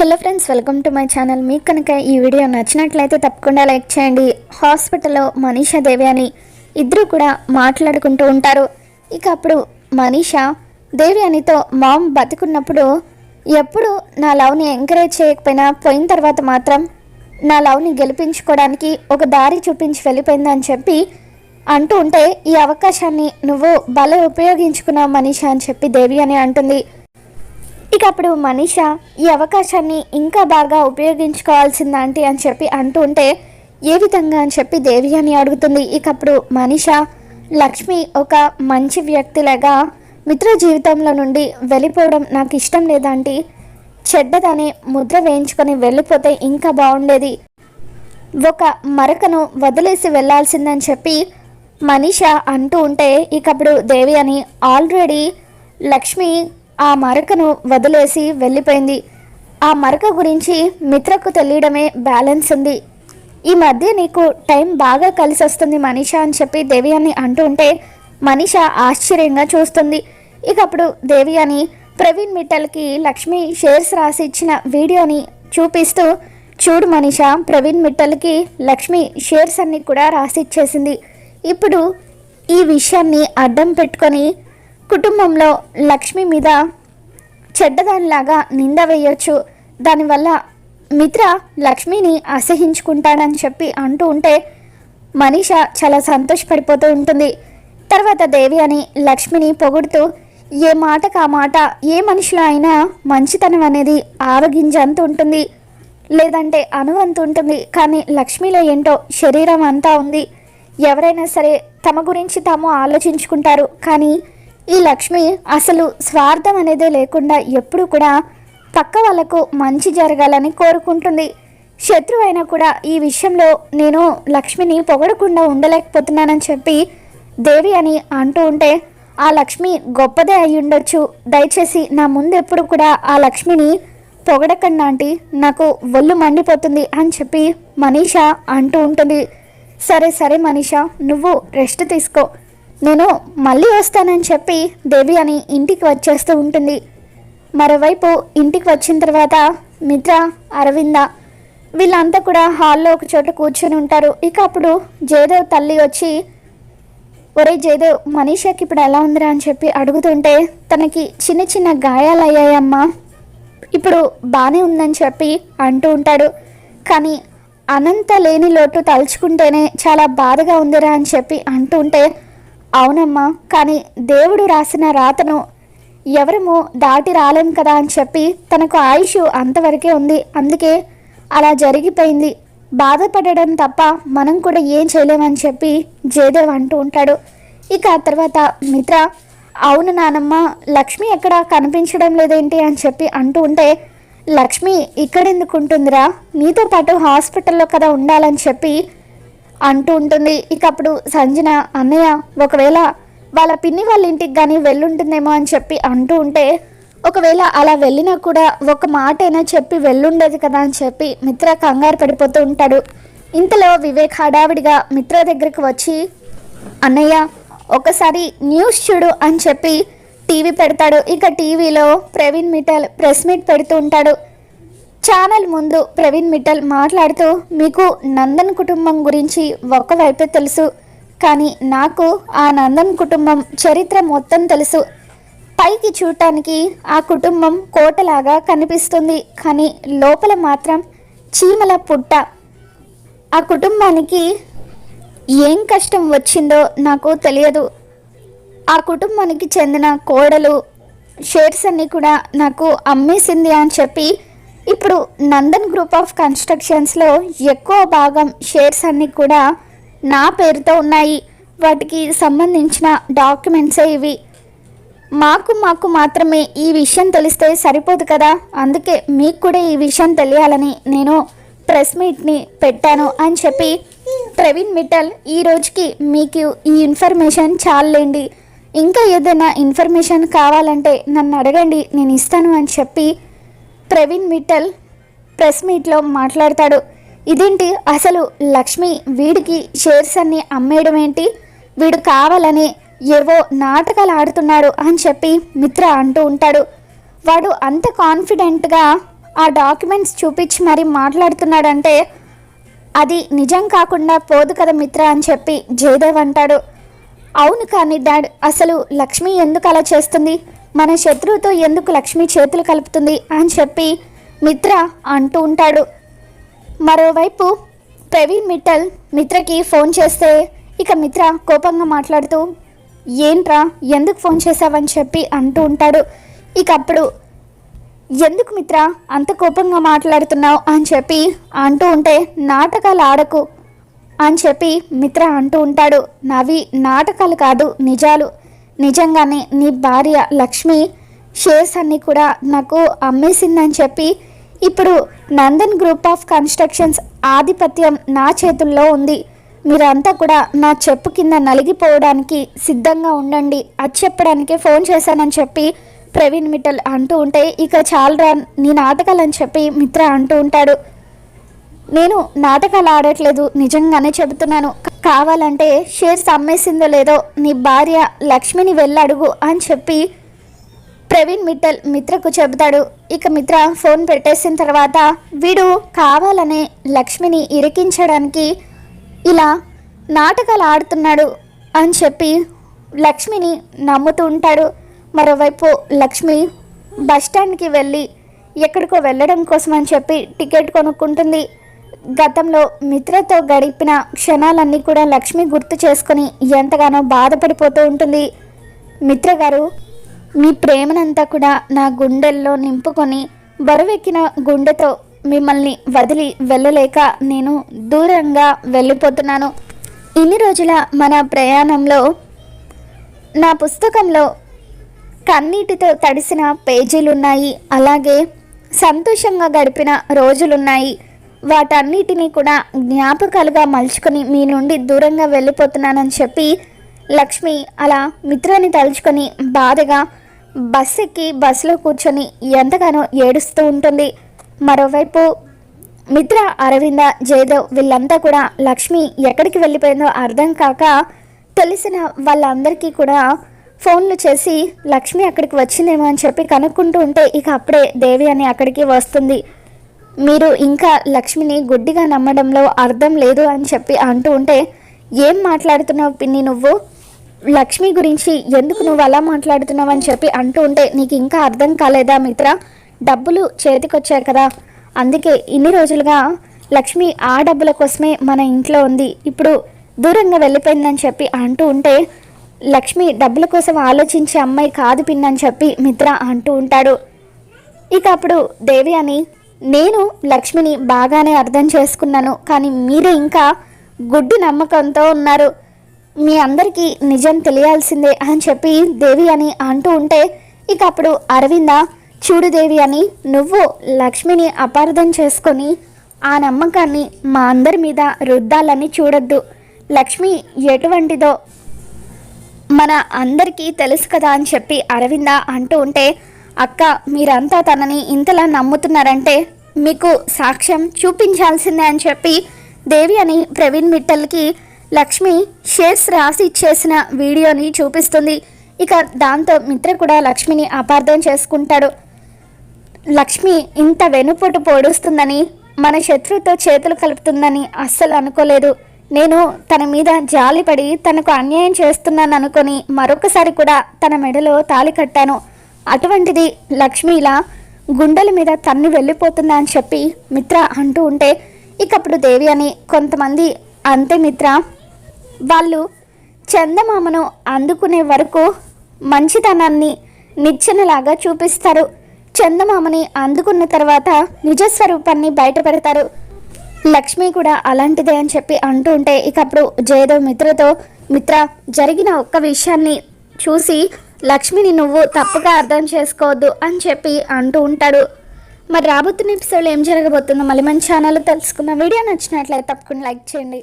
Hello friends welcome to my channel మీకు కనుక ఈ వీడియో నచ్చినట్లయితే తప్పకుండా లైక్ చేయండి. హాస్పిటల్లో మనీషా దేవి అని ఇద్దరు కూడా మాట్లాడుకుంటూ ఉంటారు. ఇక అప్పుడు మనీషా దేవి అనితో మామ్ బతికున్నప్పుడు ఎప్పుడు నా లవ్ని ఎంకరేజ్ చేయకపోయినా పోయిన తర్వాత మాత్రం నా లవ్ని గెలిపించుకోవడానికి ఒక దారి చూపించి వెళ్ళిపోయిందని చెప్పి అంటూ ఉంటే ఈ అవకాశాన్ని నువ్వు బల ఉపయోగించుకున్నావు మనీషా అని చెప్పి దేవి అని అంటుంది. ఇక అప్పుడు మనీష ఈ అవకాశాన్ని ఇంకా బాగా ఉపయోగించుకోవాల్సిందంటే అని చెప్పి అంటూ ఉంటే ఏ విధంగా? అని చెప్పి దేవి అని అడుగుతుంది. ఇక అప్పుడు మనీష లక్ష్మి ఒక మంచి వ్యక్తిలాగా మిత్ర జీవితంలో నుండి వెళ్ళిపోవడం నాకు ఇష్టం లేదంటే చెడ్డదని ముద్ర వేయించుకొని వెళ్ళిపోతే ఇంకా బాగుండేది. ఒక మరకను వదిలేసి వెళ్ళాల్సిందని చెప్పి మనీష అంటూ ఉంటే ఇకప్పుడు దేవి అని ఆల్రెడీ లక్ష్మి ఆ మరకను వదిలేసి వెళ్ళిపోయింది. ఆ మరక గురించి మిత్రకు తెలియడమే బ్యాలెన్స్ ఉంది. ఈ మధ్య నీకు టైం బాగా కలిసి వస్తుంది మనీష అని చెప్పి దేవి అని అంటూ ఉంటే మనీష ఆశ్చర్యంగా చూస్తుంది. ఇక అప్పుడు దేవి అని ప్రవీణ్ మిట్టల్కి లక్ష్మి షేర్స్ రాసి ఇచ్చిన వీడియోని చూపిస్తూ చూడు మనీష ప్రవీణ్ మిట్టల్కి లక్ష్మి షేర్స్ అన్ని కూడా రాసి ఇచ్చేసింది. ఇప్పుడు ఈ విషయాన్ని అడ్డం పెట్టుకొని కుటుంబంలో లక్ష్మి మీద చెడ్డదానిలాగా నింద వేయొచ్చు. దానివల్ల మిత్ర లక్ష్మిని అసహించుకుంటాడని చెప్పి అంటూ ఉంటే మనీష చాలా సంతోషపడిపోతూ ఉంటుంది. తర్వాత దేవి అని లక్ష్మిని పొగుడుతూ ఏ మాటకు ఆ మాట? ఏ మనిషిలో అయినా మంచితనం అనేది ఆవగింజ అంత ఉంటుంది. లేదంటే అనువంత ఉంటుంది. కానీ లక్ష్మిలో ఏంటో శరీరం అంతా ఉంది. ఎవరైనా సరే తమ గురించి తాము ఆలోచించుకుంటారు. కానీ ఈ లక్ష్మి అసలు స్వార్థం అనేదే లేకుండా ఎప్పుడు కూడా పక్క వాళ్ళకు మంచి జరగాలని కోరుకుంటుంది. శత్రువు అయినా కూడా ఈ విషయంలో నేను లక్ష్మిని పొగడకుండా ఉండలేకపోతున్నానని చెప్పి దేవి అని అంటూ ఉంటే ఆ లక్ష్మి గొప్పదే అయి ఉండొచ్చు. దయచేసి నా ముందు ఎప్పుడు కూడా ఆ లక్ష్మిని పొగడకండి ఆంటీ. నాకు ఒళ్ళు మండిపోతుంది అని చెప్పి మనీషా అంటూ ఉంటుంది. సరే సరే మనీషా నువ్వు రెస్ట్ తీసుకో. నేను మళ్ళీ వస్తానని చెప్పి దేవి అని ఇంటికి వచ్చేస్తూ ఉంటుంది. మరోవైపు ఇంటికి వచ్చిన తర్వాత మిత్ర అరవింద వీళ్ళంతా కూడా హాల్లో ఒక చోట కూర్చొని ఉంటారు. ఇక అప్పుడు జయదేవ్ తల్లి వచ్చి ఒరే జయదేవ్ మనీషాకి ఇప్పుడు ఎలా ఉందిరా? అని చెప్పి అడుగుతుంటే తనకి చిన్న చిన్న గాయాలు అయ్యాయమ్మా. ఇప్పుడు బాగానే ఉందని చెప్పి అంటూ ఉంటాడు. కానీ అనంత లేని లోటు తలుచుకుంటేనే చాలా బాధగా ఉందిరా? అని చెప్పి అంటూ ఉంటే అవునమ్మా కానీ దేవుడు రాసిన రాతను ఎవరము దాటి రాలేం కదా అని చెప్పి తనకు ఆయుష్ అంతవరకే ఉంది. అందుకే అలా జరిగిపోయింది. బాధపడడం తప్ప మనం కూడా ఏం చేయలేమని చెప్పి జయదేవ్ అంటూ ఉంటాడు. ఇక ఆ తర్వాత మిత్ర అవును నానమ్మ లక్ష్మి ఎక్కడ కనిపించడం లేదేంటి అని చెప్పి అంటూ ఉంటే లక్ష్మి ఇక్కడెందుకు ఉంటుందిరా? నీతో పాటు హాస్పిటల్లో కదా ఉండాలని చెప్పి అంటూ ఉంటుంది. ఇక అప్పుడు సంజన అన్నయ్య ఒకవేళ వాళ్ళ పిన్ని వాళ్ళ ఇంటికి కానీ వెళ్ళుంటుందేమో అని చెప్పి అంటూ ఉంటే ఒకవేళ అలా వెళ్ళినా కూడా ఒక మాట అయినా చెప్పి వెళ్ళుండేది కదా అని చెప్పి మిత్ర కంగారు పడిపోతూ ఉంటాడు. ఇంతలో వివేక్ హడావిడిగా మిత్ర దగ్గరికి వచ్చి అన్నయ్య ఒకసారి న్యూస్ చూడు అని చెప్పి టీవీ పెడతాడు. ఇక టీవీలో ప్రవీణ్ మిఠల్ ప్రెస్ మీట్ పెడుతూ ఉంటాడు. ఛానల్ ముందు ప్రవీణ్ మిట్టల్ మాట్లాడుతూ మీకు నందన్ కుటుంబం గురించి ఒక్కవైపే తెలుసు కానీ నాకు ఆ నందన్ కుటుంబం చరిత్ర మొత్తం తెలుసు. పైకి చూడటానికి ఆ కుటుంబం కోటలాగా కనిపిస్తుంది కానీ లోపల మాత్రం చీమల పుట్ట. ఆ కుటుంబానికి ఏం కష్టం వచ్చిందో నాకు తెలియదు. ఆ కుటుంబానికి చెందిన కోడలు షేర్స్ అన్నీ కూడా నాకు అమ్మేసింది అని చెప్పి ఇప్పుడు నందన్ గ్రూప్ ఆఫ్ కన్స్ట్రక్షన్స్లో ఎక్కువ భాగం షేర్స్ అన్నీ కూడా నా పేరుతో ఉన్నాయి. వాటికి సంబంధించిన డాక్యుమెంట్సే ఇవి. మాకు మాకు మాత్రమే ఈ విషయం తెలిస్తే సరిపోదు కదా? అందుకే మీకు కూడా ఈ విషయం తెలియాలని నేను ప్రెస్ మీట్ని పెట్టాను అని చెప్పి ప్రవీణ్ మిట్టల్ ఈ రోజుకి మీకు ఈ ఇన్ఫర్మేషన్ చాలండి ఇంకా ఏదైనా ఇన్ఫర్మేషన్ కావాలంటే నన్ను అడగండి నేను ఇస్తాను అని చెప్పి ప్రవీణ్ మిట్టల్ ప్రెస్ మీట్లో మాట్లాడతాడు. ఇదేంటి? అసలు లక్ష్మి వీడికి షేర్స్ అన్ని అమ్మేయడం ఏంటి? వీడు కావాలని ఏవో నాటకాలు ఆడుతున్నాడు అని చెప్పి మిత్ర అంటూ ఉంటాడు. వాడు అంత కాన్ఫిడెంట్గా ఆ డాక్యుమెంట్స్ చూపించి మరి మాట్లాడుతున్నాడంటే అది నిజం కాకుండా పోదు కదా మిత్ర అని చెప్పి జయదేవ్ అంటాడు. అవును కానీ డాడ్ అసలు లక్ష్మి ఎందుకు అలా చేస్తుంది? మన శత్రువుతో ఎందుకు లక్ష్మి చేతులు కలుపుతుంది అని చెప్పి మిత్ర అంటూ ఉంటాడు. మరోవైపు ప్రవీణ్ మిట్టల్ మిత్రకి ఫోన్ చేస్తే ఇక మిత్ర కోపంగా మాట్లాడుతూ ఏంట్రా ఎందుకు ఫోన్ చేశావని చెప్పి అంటూ ఉంటాడు. ఇక అప్పుడు ఎందుకు మిత్ర అంత కోపంగా మాట్లాడుతున్నావు? అని చెప్పి అంటూ ఉంటే నాటకాలు ఆడకు అని చెప్పి మిత్ర అంటూ ఉంటాడు. నావి నాటకాలు కాదు నిజాలు. నిజంగానే నీ భార్య లక్ష్మి షేర్స్ అన్నీ కూడా నాకు అమ్మేసిందని చెప్పి ఇప్పుడు నందన్ గ్రూప్ ఆఫ్ కన్స్ట్రక్షన్స్ ఆధిపత్యం నా చేతుల్లో ఉంది. మీరంతా కూడా నా చెప్పు కింద నలిగిపోవడానికి సిద్ధంగా ఉండండి. అది చెప్పడానికే ఫోన్ చేశానని చెప్పి ప్రవీణ్ మిట్టల్ అంటూ ఉంటే ఇక చాలరా నీ నాటకాలు అని చెప్పి మిత్ర అంటూ ఉంటాడు. నేను నాటకాలు ఆడట్లేదు నిజంగానే చెబుతున్నాను. కావాలంటే షేర్స్ అమ్మేసిందో లేదో నీ భార్య లక్ష్మిని వెళ్ళడుగు అని చెప్పి ప్రవీణ్ మిట్టల్ మిత్రకు చెబుతాడు. ఇక మిత్ర ఫోన్ పెట్టేసిన తర్వాత వీడు కావాలనే లక్ష్మిని ఇరికించడానికి ఇలా నాటకాలు ఆడుతున్నాడు అని చెప్పి లక్ష్మిని నమ్ముతూ ఉంటాడు. మరోవైపు లక్ష్మి బస్టాండ్కి వెళ్ళి ఎక్కడికో వెళ్ళడం కోసం అని చెప్పి టికెట్ కొనుక్కుంటుంది. గతంలో మిత్రతో గడిపిన క్షణాలన్నీ కూడా లక్ష్మి గుర్తు చేసుకొని ఎంతగానో బాధపడిపోతూ ఉంటుంది. మిత్ర గారు మీ ప్రేమనంతా కూడా నా గుండెల్లో నింపుకొని బరువెక్కిన గుండెతో మిమ్మల్ని వదిలి వెళ్ళలేక నేను దూరంగా వెళ్ళిపోతున్నాను. ఇన్ని రోజుల మన ప్రయాణంలో నా పుస్తకంలో కన్నీటితో తడిసిన పేజీలున్నాయి. అలాగే సంతోషంగా గడిపిన రోజులున్నాయి. వాటన్నిటినీ కూడా జ్ఞాపకాలుగా మలుచుకొని మీ నుండి దూరంగా వెళ్ళిపోతున్నానని చెప్పి లక్ష్మి అలా మిత్రాన్ని తలుచుకొని బాధగా బస్ ఎక్కి బస్సులో కూర్చొని ఎంతగానో ఏడుస్తూ ఉంటుంది. మరోవైపు మిత్ర అరవింద జయదేవ్ వీళ్ళంతా కూడా లక్ష్మి ఎక్కడికి వెళ్ళిపోయిందో అర్థం కాక తెలిసిన వాళ్ళందరికీ కూడా ఫోన్లు చేసి లక్ష్మి అక్కడికి వచ్చిందేమో అని చెప్పి కనుక్కుంటూ ఉంటే ఇక అప్పుడే దేవి అని అక్కడికి వస్తుంది. మీరు ఇంకా లక్ష్మిని గుడ్డిగా నమ్మడంలో అర్థం లేదు అని చెప్పి అంటూ ఉంటే ఏం మాట్లాడుతున్నావు పిన్ని నువ్వు? లక్ష్మి గురించి ఎందుకు నువ్వు అలా మాట్లాడుతున్నావు అని చెప్పి అంటూ ఉంటే నీకు ఇంకా అర్థం కాలేదా మిత్ర? డబ్బులు చేతికొచ్చాయి కదా. అందుకే ఇన్ని రోజులుగా లక్ష్మి ఆ డబ్బుల కోసమే మన ఇంట్లో ఉంది. ఇప్పుడు దూరంగా వెళ్ళిపోయిందని చెప్పి అంటూ ఉంటే లక్ష్మి డబ్బుల కోసం ఆలోచించే అమ్మాయి కాదు పిన్నని చెప్పి మిత్ర అంటూ ఉంటాడు. ఇక అప్పుడు దేవి అని నేను లక్ష్మిని బాగానే అర్థం చేసుకున్నాను. కానీ మీరే ఇంకా గుడ్డి నమ్మకంతో ఉన్నారు. మీ అందరికీ నిజం తెలియాల్సిందే అని చెప్పి దేవి అని అంటూ ఉంటే ఇక అప్పుడు అరవింద చూడు దేవి అని నువ్వు లక్ష్మిని అపార్థం చేసుకొని ఆ నమ్మకాన్ని మా అందరి మీద రుద్దాలని చూడొద్దు. లక్ష్మి ఎటువంటిదో మన అందరికీ తెలుసు కదా అని చెప్పి అరవింద అంటూ ఉంటే అక్క మీరంతా తనని ఇంతలా నమ్ముతున్నారంటే మీకు సాక్ష్యం చూపించాల్సిందే అని చెప్పి దేవి అని ప్రవీణ్ మిట్టల్కి లక్ష్మి షేర్స్ రాసి ఇచ్చేసిన వీడియోని చూపిస్తుంది. ఇక దాంతో మిత్ర కూడా లక్ష్మిని అపార్థం చేసుకుంటాడు. లక్ష్మి ఇంత వెనుపొట్టు పొడుస్తుందని మన శత్రువుతో చేతులు కలుపుతుందని అస్సలు అనుకోలేదు. నేను తన మీద జాలిపడి తనకు అన్యాయం చేస్తున్నాను అనుకొని మరొకసారి కూడా తన మెడలో తాలి కట్టాను. అటువంటిది లక్ష్మి ఇలా గుండెల మీద తన్ని వెళ్ళిపోతుందా అని చెప్పి మిత్ర అంటూ ఉంటే ఇకప్పుడు దేవి అని కొంతమంది అంతే మిత్ర వాళ్ళు చందమామను అందుకునే వరకు మంచితనాన్ని నిచ్చెనలాగా చూపిస్తారు. చందమామని అందుకున్న తర్వాత నిజస్వరూపాన్ని బయటపెడతారు. లక్ష్మి కూడా అలాంటిదే అని చెప్పి అంటూ ఉంటే ఇక అప్పుడు జయదేవ్ మిత్రతో మిత్ర జరిగిన ఒక్క విషయాన్ని చూసి లక్ష్మిని నువ్వు తప్పుగా అర్థం చేసుకోవద్దు అని చెప్పి అంటూ ఉంటాడు. మరి రాబోతున్న ఎపిసోడ్లో ఏం జరగబోతుందో మళ్ళీ మన ఛానల్లో తెలుసుకున్న వీడియో నచ్చినట్లయితే తప్పకుండా లైక్ చేయండి.